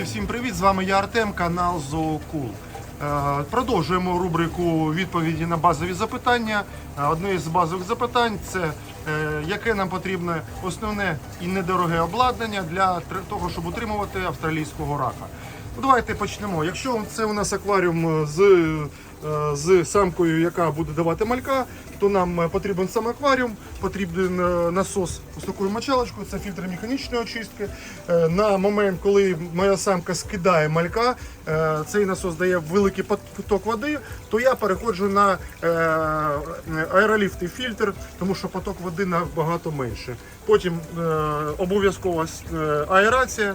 Друзі, всім привіт! З вами я Артем, канал Зоокул. Е, Продовжуємо рубрику відповіді на базові запитання. Е, Одне з базових запитань це е, яке нам потрібне основне і недороге обладнання для того, щоб утримувати австралійського рака. Ну, Давайте почнемо. Якщо це у нас акваріум з, з самкою, яка буде давати малька, то нам е, потрібен сам акваріум, потрібен е, насос з такою мочалочкою, це фільтр механічної очистки. Е, На момент, коли моя самка скидає малька, цей насос дає великий поток води, то я переходжу на аероліфт і фільтр, тому що поток води набагато менше. Потім обов'язкова е, аерація.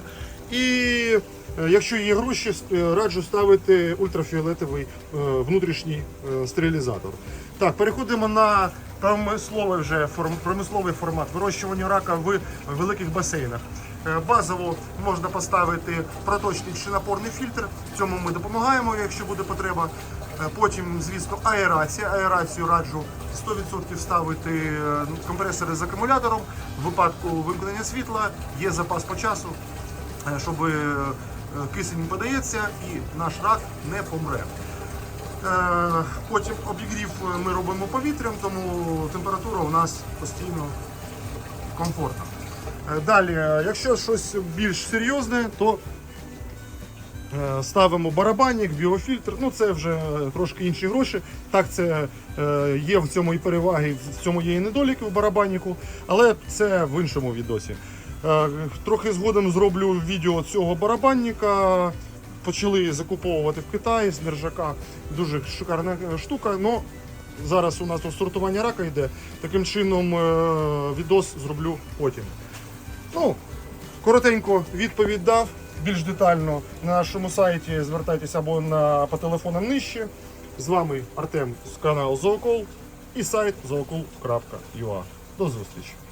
І е, якщо є гроші, е, раджу ставити ультрафіолетовий е, внутрішній стерилізатор. Так, переходимо на промисловий вже промисловий формат вирощування рака в великих басейнах. Базово можна поставити проточний чи напорний фільтр. Цьому ми допомагаємо, якщо буде потреба. Потім, звісно, аерація. Аерацію раджу 100% ставити компресори з акумулятором. В випадку вимкнення світла є запас по часу, щоб е, кисень подається і наш рак не помре. Е, Потім обігрів ми робимо повітрям, тому температура у нас постійно комфортна. Е, Далі, е, якщо щось більш серйозне, то е, ставимо барабанник, біофільтр. Ну це вже трошки інші гроші. Так, це е, є в цьому і переваги, в цьому є і недоліки в барабаннику, але це в іншому відосі. Е, Трохи згодом зроблю відео цього барабанника. Почали закуповувати в Китаї з нержака. Дуже шикарна е, штука. Но зараз у нас тут сортування рака йде. Таким чином е, відос зроблю потім. Ну, коротенько відповідь дав. Більш детально на нашому сайті звертайтеся або на, по телефонам нижче. З вами Артем з каналу Зоокол і сайт zookul.ua. До зустрічі!